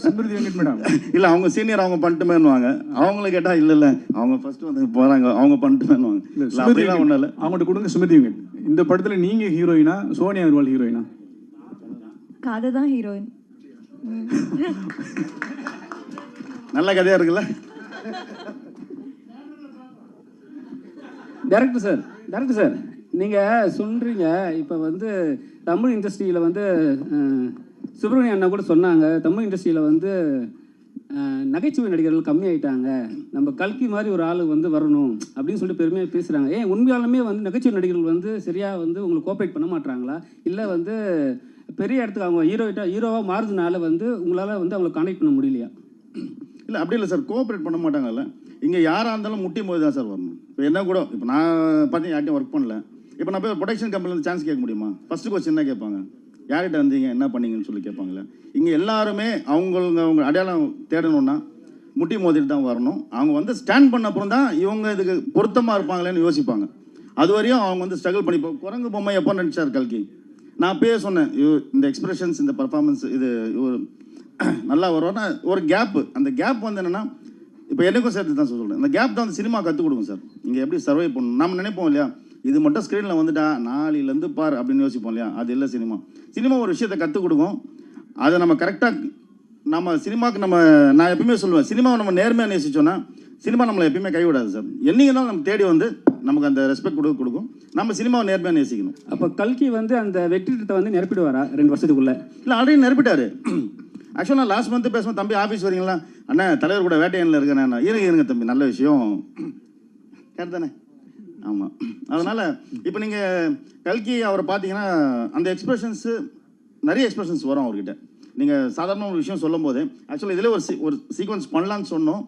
ஸ்மிருதி வெங்கட் மேடம். இல்லை அவங்க சீனியர் அவங்க பண்ணிட்டுமேன்னுவாங்க. அவங்கள கேட்டால் இல்லை இல்லை அவங்க ஃபர்ஸ்ட் வந்து போகிறாங்க அவங்க பண்ணிட்டுமேன்னுவாங்க. இல்ல இல்லை அப்படிலாம் ஒன்றும் இல்லை. அவங்கள்ட்ட கொடுங்க ஸ்மிருதி வெங்கட். இந்த படத்துல நீங்க ஹீரோயினா சோனியா அகர்வால் ஹீரோயினா கதை தான் ஹீரோயின் நல்ல கதையாக இருக்குல்ல? டேரக்டர் சார் டேரக்டர் சார் நீங்கள் சொல்கிறீங்க இப்போ வந்து தமிழ் இண்டஸ்ட்ரியில் வந்து சுப்பிரமணிய அண்ணா கூட சொன்னாங்க தமிழ் இண்டஸ்ட்ரியில் வந்து நகைச்சுவை நடிகர்கள் கம்மியாயிட்டாங்க நம்ம கல்கி மாதிரி ஒரு ஆள் வந்து வரணும் அப்படின்னு சொல்லிட்டு பெருமையாக பேசுகிறாங்க ஏன் உண்மையாலுமே வந்து நகைச்சுவை நடிகர்கள் வந்து சரியாக வந்து உங்களுக்கு கோஆப்ரேட் பண்ண மாட்டாங்களா இல்லை வந்து பெரிய இடத்துக்கு அவங்க ஹீரோயிட்டா ஹீரோவாக மாறுறதுனால வந்து உங்களால் வந்து அவங்களை கனெக்ட் பண்ண முடியலையா? இல்லை அப்படி இல்லை சார் கோஆப்ரேட் பண்ண மாட்டாங்கல்ல. இங்கே யாராக இருந்தாலும் முட்டியும் போது தான் சார் வரணும். இப்போ என்ன கூட இப்போ நான் பார்த்தீங்கன்னா யார்ட்டையும் ஒர்க் பண்ணல. இப்போ நான் போய் ப்ரொடக்ஷன் கம்பெனியில் சான்ஸ் கேட்க முடியுமா? ஃபர்ஸ்ட் கொஸ்டின் என்ன கேட்பாங்க? யார்கிட்ட வந்தீங்க? என்ன பண்ணீங்கன்னு சொல்லி கேட்பாங்களே இங்கே எல்லாருமே அவங்களுக்கு அவங்க அடையாளம் தேடணும்னா முட்டி மோதிட்டு தான் வரணும். அவங்க வந்து ஸ்டாண்ட் பண்ண அப்புறம் தான் இவங்க இதுக்கு பொருத்தமாக இருப்பாங்களேன்னு யோசிப்பாங்க. அது வரையும் அவங்க வந்து ஸ்ட்ரகிள் பண்ணி இப்போ குரங்கு பொம்மை எப்போ நினச்சார் கல்கி? நான் அப்பயே சொன்னேன் இந்த எக்ஸ்பிரஷன்ஸ் இந்த பர்ஃபார்மன்ஸ் இது ஒரு நல்லா வரும்னா ஒரு கேப்பு அந்த கேப் வந்து என்னென்னா இப்போ எனக்கும் சேர்த்து தான் சொல்கிறேன் இந்த கேப் தான் வந்து சினிமா கற்றுக் கொடுக்கும் சார் நீங்கள் எப்படி சர்வை பண்ணணும்? நம்ம நினைப்போம் இல்லையா? இது மட்டும் ஸ்க்ரீனில் வந்துட்டா நாளையிலேருந்து பார் அப்படின்னு யோசிப்போம் இல்லையா? அது இல்லை சினிமா சினிமா ஒரு விஷயத்தை கற்றுக் கொடுக்கும். அதை நம்ம கரெக்டாக நம்ம சினிமாவுக்கு நம்ம நான் எப்பயுமே சொல்லுவேன் சினிமாவை நம்ம நேர்மையாக நேசிச்சோன்னா சினிமா நம்மளை எப்பயுமே கைவிடாது சார் என்னைக்கு நம்ம தேடி வந்து நமக்கு அந்த ரெஸ்பெக்ட் கொடுக்க கொடுக்கும். நம்ம சினிமாவை நேர்மையாக நேசிக்கணும். அப்போ கல்கி வந்து அந்த வெற்றி திட்டத்தை வந்து நிரப்பிடுவாரா ரெண்டு வருஷத்துக்குள்ள? இல்லை ஆல்ரெடி நிரப்பிட்டாரு. ஆக்சுவலாக நான் லாஸ்ட் மந்த் பேசுவேன் தம்பி ஆஃபீஸ் வரீங்களா அண்ணா தலைவர் கூட வேட்டையனில் இருக்கேன் நான் இருங்க இருங்க தம்பி நல்ல விஷயம். கரெக்ட் தானே? ஆமாம் அதனால் இப்போ நீங்கள் கல்கி அவரை பார்த்தீங்கன்னா அந்த எக்ஸ்பிரஷன்ஸு நிறைய எக்ஸ்பிரஷன்ஸ் வரும் அவர்கிட்ட. நீங்கள் சாதாரண ஒரு விஷயம் சொல்லும் போது ஆக்சுவலாக இதில் ஒரு ஒரு சீக்வன்ஸ் பண்ணலான்னு சொன்னோம்.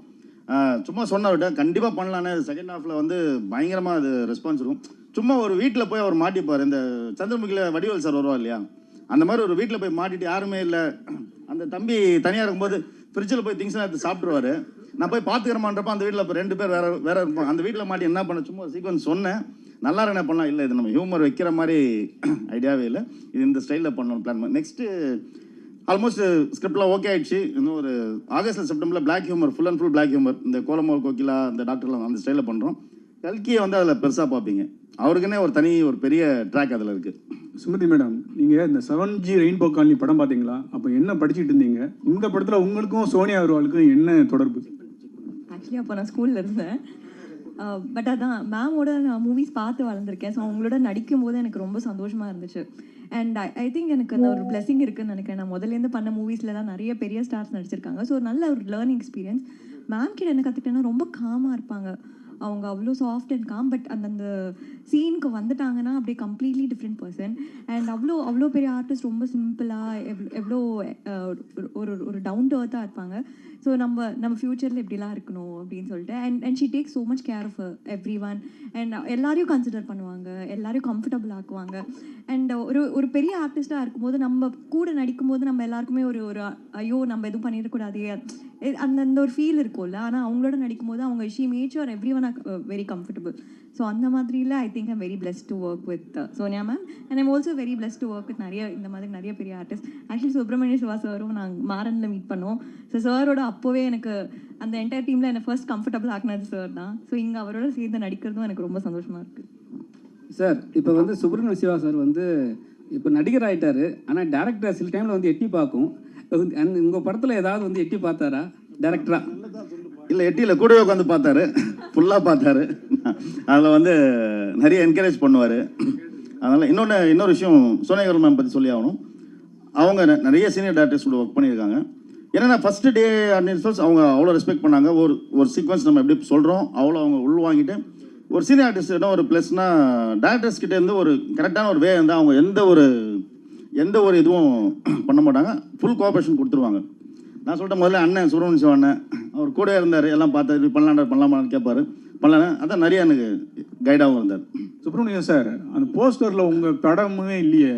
சும்மா சொன்னவர்கிட்ட கண்டிப்பாக பண்ணலான்னு செகண்ட் ஹாஃபில் வந்து பயங்கரமாக அது ரெஸ்பான்ஸ் இருக்கும். சும்மா ஒரு வீட்டில் போய் அவர் மாட்டிப்பார். இந்த சந்திரமுகியில் வடிவேல் சார் வருவா இல்லையா? அந்த மாதிரி ஒரு வீட்டில் போய் மாட்டிட்டு யாருமே இல்லை. அந்த தம்பி தனியாக இருக்கும்போது ஃப்ரிட்ஜில் போய் திங்ஸ்லாம் எடுத்து சாப்பிட்ருவாரு நான் போய் பார்த்துக்கிறமான்றப்ப அந்த வீட்டில் இப்போ ரெண்டு பேர் வேற வேற இருப்போம். அந்த வீட்டில் மாட்டி என்ன பண்ண சும்மா சீக்வன்ஸ் சொன்னேன். நல்லா என்ன பண்ணலாம். இல்லை இது நம்ம ஹியூமர் வைக்கிற மாதிரி ஐடியாவே இல்லை. இது இந்த ஸ்டைலில் பண்ணணும் பிளான் பண்ணி. நெக்ஸ்ட்டு ஆல்மோஸ்ட் ஸ்கிரிப்ட்லாம் ஓகே ஆயிடுச்சு. இன்னும் ஒரு ஆகஸ்ட் செப்டம்பரில் black humour full and full black humour இந்த கோலமோல் கோகிலா அந்த டாக்டர்லாம் அந்த ஸ்டைலில் பண்ணுறோம் கல்கியை வந்து அதில் பெருசாக பார்ப்பீங்க. அவருக்குன்னே ஒரு தனி ஒரு பெரிய ட்ராக் அதில் இருக்குது சுமதி மேடம் நீங்க இந்த செவன் ஜி ரெயின்போ காலனி படம் பாத்தீங்களா அப்போ என்ன படிச்சிட்டு இருந்தீங்க? இந்த படத்துல உங்களுக்கும் சோனியா அகர்வாலுக்கும் என்ன தொடர்பு? ஆக்சுவலி அப்போ நான் ஸ்கூலில் இருந்தேன். பட் அதான் மேமோட நான் மூவிஸ் பார்த்து வளர்ந்துருக்கேன். ஸோ அவங்களோட நடிக்கும் போது எனக்கு ரொம்ப சந்தோஷமாக இருந்துச்சு. அண்ட் ஐ ஐ திங்க் எனக்கு அந்த ஒரு பிளெஸிங் இருக்குன்னு நினைக்கிறேன். நான் முதல்லேருந்து பண்ண மூவிஸில் தான் நிறைய பெரிய ஸ்டார்ஸ் நடிச்சிருக்காங்க. ஸோ நல்ல ஒரு லேர்னிங் எக்ஸ்பீரியன்ஸ் மேம் கிட்ட என்ன கற்றுக்கிட்டேன்னா ரொம்ப காமாக இருப்பாங்க. அவங்க அவ்வளோ சாஃப்ட் அண்ட் காம் பட் அந்தந்த சீனுக்கு வந்துட்டாங்கன்னா அப்படியே கம்ப்ளீட்லி டிஃப்ரெண்ட் பர்சன் அண்ட் அவ்வளோ அவ்வளோ பெரிய ஆர்டிஸ்ட் ரொம்ப சிம்பிளாக எவ்வளோ எவ்வளோ ஒரு- ஒரு ஒரு டவுன் டு அர்த்தாக இருப்பாங்க. ஸோ நம்ம நம்ம ஃப்யூச்சரில் இப்படிலாம் இருக்கணும் அப்படின்னு சொல்லிட்டு. And and she take so much care of everyone and எல்லாரையும் கன்சிடர் பண்ணுவாங்க. எல்லாரையும் கம்ஃபர்டபுள் ஆக்குவாங்க. அண்ட் ஒரு ஒரு பெரிய ஆர்டிஸ்ட்டாக இருக்கும்போது நம்ம கூட நடிக்கும்போது நம்ம எல்லாருக்குமே ஒரு ஒரு ஐயோ நம்ம எதுவும் பண்ணிடக்கூடாது. அந்த அந்த ஒரு ஃபீல் இருக்கும்ல. ஆனால் அவங்களோட நடிக்கும்போது அவங்க she made are everyone very comfortable so அந்த மாதிரியில் I think I'm very blessed to work with Sonia ma'am and I'm also very blessed to work with நிறைய இந்த மாதிரி நிறைய பெரிய ஆர்டிஸ்ட் ஆக்சுவலி சுப்ரமணிய சிவா சாரும் நாங்கள் மாறனில் மீட் பண்ணோம். ஸோ சாரோட அப்போவே எனக்கு அந்த என்டையர் டீமில் என்னை ஃபர்ஸ்ட் கம்ஃபர்டபுள் ஆக்குனது சார் தான். ஸோ இங்கே அவரோட சேர்ந்து நடிக்கிறதும் எனக்கு ரொம்ப சந்தோஷமாக இருக்குது சார் இப்போ வந்து சுப்பிரமணிய சிவா சார் வந்து இப்போ நடிகர் ஆயிட்டாரு ஆனால் டேரக்டர் சில டைமில் வந்து எட்டி பார்க்கும். உங்கள் படத்தில் ஏதாவது வந்து எட்டி பார்த்தாரா? டேரக்டரா இல்லை எட்டியில் கூடவே உட்காந்து பார்த்தாரு. ஃபுல்லாக பார்த்தாரு. அதில் வந்து நிறைய என்கரேஜ் பண்ணுவார். அதனால் இன்னொன்று இன்னொரு விஷயம் சோனியகர் மேம் பற்றி சொல்லி ஆகணும். அவங்க நிறைய சீனியர் டேரக்டர்ஸ் கூட ஒர்க் பண்ணியிருக்காங்க. ஏன்னா ஃபஸ்ட்டு டே அட்மினிஸ்ட்ரேட்ஸ் அவங்க அவ்வளோ ரெஸ்பெக்ட் பண்ணாங்க. ஒரு ஒரு சீக்வன்ஸ் நம்ம எப்படி சொல்கிறோம் அவ்வளோ அவங்க உள்வாங்கிட்டு ஒரு சீனியர் ஆர்டிஸ்ட் என்ன ஒரு ப்ளஸ்னால் டேரக்டர்ஸ் கிட்டேருந்து ஒரு கரெக்டான ஒரு வே வந்து அவங்க எந்த ஒரு எந்த ஒரு இதுவும் பண்ண மாட்டாங்க. ஃபுல் கோஆப்ரேஷன் கொடுத்துருவாங்க. நான் சொல்லிட்டேன் முதல்ல அண்ணன் சுப்பிரமணிய சிவா அண்ணன் அவர் கூட இருந்தார். எல்லாம் பார்த்தாரு இப்படி பண்ணலாம்டா பண்ணலாமான்னு கேட்பாரு பண்ணலாம் அதான் நிறைய எனக்கு கைடாகவும் இருந்தார். சுப்பிரமணியம் சார் அந்த போஸ்டர்ல உங்க படமே இல்லையே.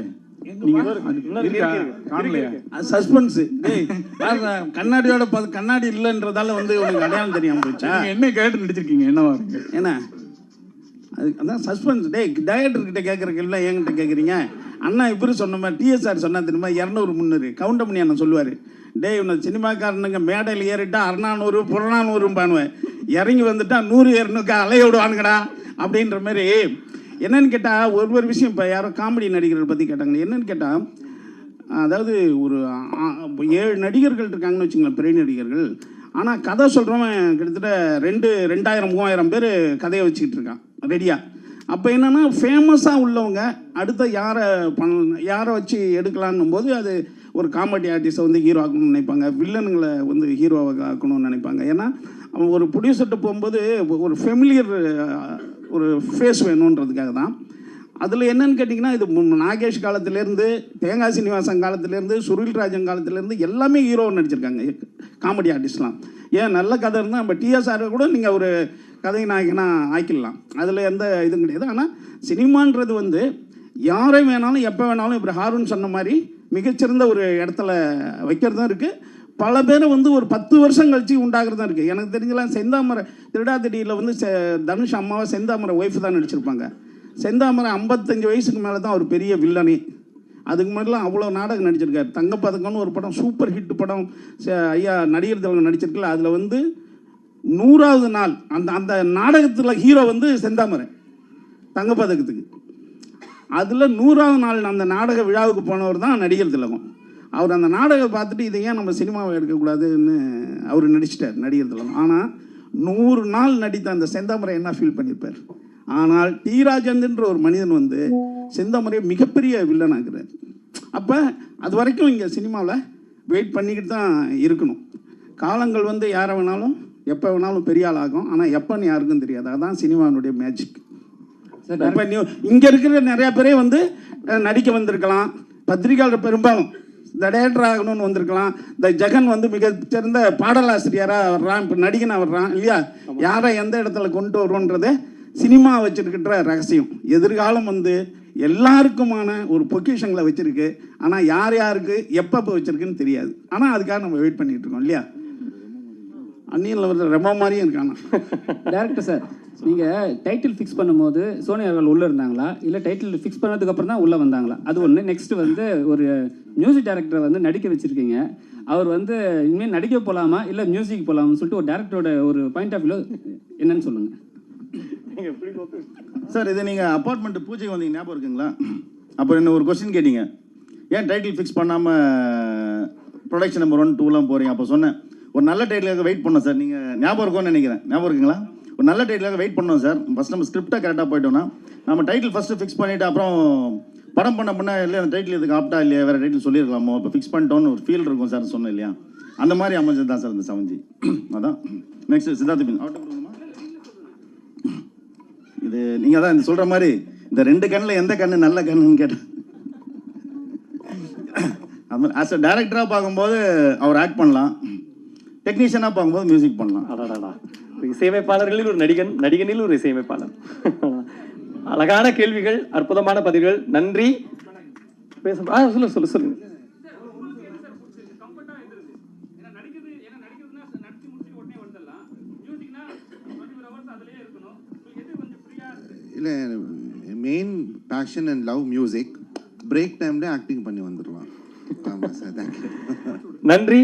கண்ணாடியோட பார்த்து கண்ணாடி இல்லைன்றதால வந்து உனக்கு அடையாளம் தெரியாம போச்சா என்ன கேரக்டர் நடிச்சிருக்கீங்க? என்னவா என்ன? அது அதான் சஸ்பென்ஸ் டேய் டைரக்டர் கிட்ட கேட்குற கேள்வி என்கிட்ட கேட்குறீங்க அண்ணா இவரு சொன்ன மாதிரி டிஎஸ்ஆர் சொன்னா தெரியுமா? இரநூறு முந்நூறு கவுண்டர் பண்ணி அண்ணன் சொல்லுவார் டேய் இவனை சினிமாக்காரனுங்க மேடையில் ஏறிட்டா அறுநானூறு புறநானூறும்பானுவேன் இறங்கி வந்துட்டா நூறு இரநூறுக்கா அலைய விடுவானுங்கடா அப்படின்ற மாதிரி. என்னன்னு கேட்டால் ஒரு ஒரு விஷயம் இப்போ யாரோ காமெடி நடிகர்கள் பற்றி கேட்டாங்க என்னன்னு கேட்டால் அதாவது ஒரு ஏழு நடிகர்கள் இருக்காங்கன்னு வச்சுங்களேன் பெரிய நடிகர்கள். ஆனால் கதை சொல்கிறவன் கிட்டத்தட்ட ரெண்டு ரெண்டாயிரம் மூவாயிரம் பேர் கதையை வச்சுக்கிட்டு இருக்கான் ரெடியாக அப்போ என்னென்னா ஃபேமஸாக உள்ளவங்க அடுத்த யாரை பண்ண யாரை வச்சு எடுக்கலான்னும் போது அது ஒரு காமெடி ஆர்டிஸ்ட்டை வந்து ஹீரோ ஆக்கணும்னு நினைப்பாங்க. வில்லனுங்களை வந்து ஹீரோவாக ஆக்கணும்னு நினைப்பாங்க. ஏன்னா அவன் ஒரு ப்ரொடியூசர்கிட்ட போகும்போது ஒரு ஃபெமிலியர் ஒரு ஃபேஸ் வேணுன்றதுக்காக தான். அதில் என்னன்னு கேட்டிங்கன்னா இது நாகேஷ் காலத்துலேருந்து தேங்காய் சீனிவாசன் காலத்துலேருந்து சுருள் ராஜன் காலத்துலேருந்து எல்லாமே ஹீரோ நடிச்சிருக்காங்க. காமெடி ஆர்டிஸ்ட்லாம் ஏன் நல்ல கதை இருந்தால் நம்ம டிஎஸ்ஆர் கூட நீங்கள் ஒரு கதை நாயகனாக ஆக்கிடலாம். அதில் எந்த இதுவும் கிடையாது. ஆனால் சினிமான்றது வந்து யாரை வேணாலும் எப்போ வேணாலும் இப்போ ஹாரூன் சொன்ன மாதிரி மிகச்சிறந்த ஒரு இடத்துல வைக்கிறதும் இருக்குது பல பேரை வந்து ஒரு பத்து வருஷம் கழிச்சு உண்டாகிறதா இருக்குது எனக்கு தெரிஞ்சலாம் செந்தாமரை திருடாதிடியில் வந்து செ தனுஷ் அம்மாவை செந்தாமரை ஒய்ஃப் தான் நடிச்சிருப்பாங்க. செந்தாமரை ஐம்பத்தஞ்சு வயசுக்கு மேலே தான் ஒரு பெரிய வில்லனே அதுக்கு முன்னாடிலாம் அவ்வளோ நாடகம் நடிச்சிருக்காரு. தங்கப்பதக்கம்னு ஒரு படம் சூப்பர் ஹிட் படம் ஐயா நடிகர் தலைவர் நடிச்சிருக்கல அதில் வந்து நூறாவது நாள் அந்த அந்த நாடகத்தில் ஹீரோ வந்து செந்தாமரை தங்கப்பதக்கத்துக்கு. அதில் நூறாவது நாள் அந்த நாடக விழாவுக்கு போனவர் தான் நடிகர் திலகம். அவர் அந்த நாடகம் பார்த்துட்டு இதை ஏன் நம்ம சினிமாவை எடுக்கக்கூடாதுன்னு அவர் நடிச்சிட்டார் நடிகர் திலகம். ஆனால் நூறு நாள் நடித்த அந்த செந்தாமரை என்ன ஃபீல் பண்ணியிருப்பார் ஆனால் டி. ராஜேந்திரன்ற ஒரு மனிதன் வந்து செந்தாமரையை மிகப்பெரிய வில்லனாகிறார் அப்போ அது வரைக்கும் இங்கே சினிமாவில் வெயிட் பண்ணிக்கிட்டு தான் இருக்கணும். காலங்கள் வந்து யாரை வேணாலும் எப்போ வேணாலும் பெரிய ஆள் ஆகும். ஆனால் எப்போன்னு யாருக்கும் தெரியாது. அதான் சினிமாவினுடைய மேஜிக் இப்போ நீ இங்கே இருக்கிற நிறைய பேரே வந்து நடிக்க வந்திருக்கலாம். பத்திரிகையாளர் பெரும்பாலும் இந்த டேரக்டர் ஆகணும்னு வந்திருக்கலாம். இந்த ஜெகன் வந்து மிகச்சிறந்த பாடலாசிரியராக வர்றான். இப்போ நடிகனாக வர்றான் இல்லையா? யாரை எந்த இடத்துல கொண்டு வருவோன்றது சினிமா வச்சிருக்கிற ரகசியம். எதிர்காலம் வந்து எல்லாருக்குமான ஒரு பொக்கிஷங்களை வச்சிருக்கு. ஆனால் யார் யாருக்கு எப்பப்போ வச்சிருக்குன்னு தெரியாது. ஆனால் அதுக்காக நம்ம வெயிட் பண்ணிட்டு இருக்கோம் இல்லையா? அந்நியில் வந்து ரெமோ மாதிரியும் இருக்கானா டேரக்டர் சார் நீங்கள் டைட்டில் ஃபிக்ஸ் பண்ணும்போது சோனியா அவர்கள் உள்ளே இருந்தாங்களா? இல்லை டைட்டில் ஃபிக்ஸ் பண்ணதுக்கு அப்புறம் தான் உள்ளே வந்தாங்களா? அது ஒன்று நெக்ஸ்ட் வந்து ஒரு மியூசிக் டைரக்டரை வந்து நடிக்க வச்சுருக்கீங்க. அவர் வந்து இனிமேல் நடிக்க போகலாமா இல்லை மியூசிக் போகலாமான்னு சொல்லிட்டு ஒரு டேரக்டரோட ஒரு பாயிண்ட் ஆஃப் வியூ என்னன்னு சொல்லுங்கள் சார் இது நீங்கள் அப்பார்ட்மெண்ட் பூஜைக்கு வந்தீங்க. ஞாபகம் இருக்குங்களா? அப்போ என்ன ஒரு கொஸ்டின் கேட்டீங்க. ஏன் டைட்டில் ஃபிக்ஸ் பண்ணாமல் ப்ரொடக்ஷன் நம்பர் ஒன் டூலாம் போகிறீங்க அப்போ சொன்னேன். ஒரு நல்ல டைட்டிலுக்காக வெயிட் பண்ணோம் சார் நீங்கள் ஞாபகம் இருக்கும்னு நினைக்கிறேன். ஞாபகம் இருக்குங்களா? ஒரு நல்ல டைட்டிலுக்காக வெயிட் பண்ணோம் சார் ஃபஸ்ட் நம்ம ஸ்கிரிப்டாக கரெக்டாக போயிட்டோம்னா நம்ம டைட்டில் ஃபஸ்ட்டு ஃபிக்ஸ் பண்ணிவிட்டு அப்புறம் படம் பண்ண பண்ண இல்லை அந்த டைட்டில் இதுக்கு ஆப்டா இல்லையா? வேறு டைட்டில் சொல்லியிருக்கலாமோ இப்போ ஃபிக்ஸ் பண்ணிட்டோன்னு ஒரு ஃபீல் இருக்கும் சார் சொன்னேன் இல்லையா? அந்த மாதிரி அமைஞ்சது தான் சார் இந்த செவன்ஜி அதான். நெக்ஸ்ட் சித்தார்த்த பின். அவர்கிட்ட இது நீங்கள் தான் இந்த சொல்கிற மாதிரி இந்த ரெண்டு கண்ணில் எந்த கண்ணு நல்ல கண்ணுன்னு கேட்டேன் அது மாதிரி ஆஸ் அ டேரக்டராக பார்க்கும்போது அவர் ஆக்ட் பண்ணலாம். டெக்னீஷியனாக பார்க்கும்போது மியூசிக் பண்ணலாம். அடடடா. ஒரு இசையமைப்பாளர்களில் ஒரு நடிகன் நடிகனில் ஒரு இசையமைப்பாளர். அழகான கேள்விகள் அற்புதமான பதில்கள். நன்றி. பேச சொல்லு சொல்லு சொல்லுங்க இல்லை main passion and love music break டைம்ல ஆக்டிங் பண்ணி வந்துடலாம். ஆமாம் சார் தேங்க்யூ நன்றி.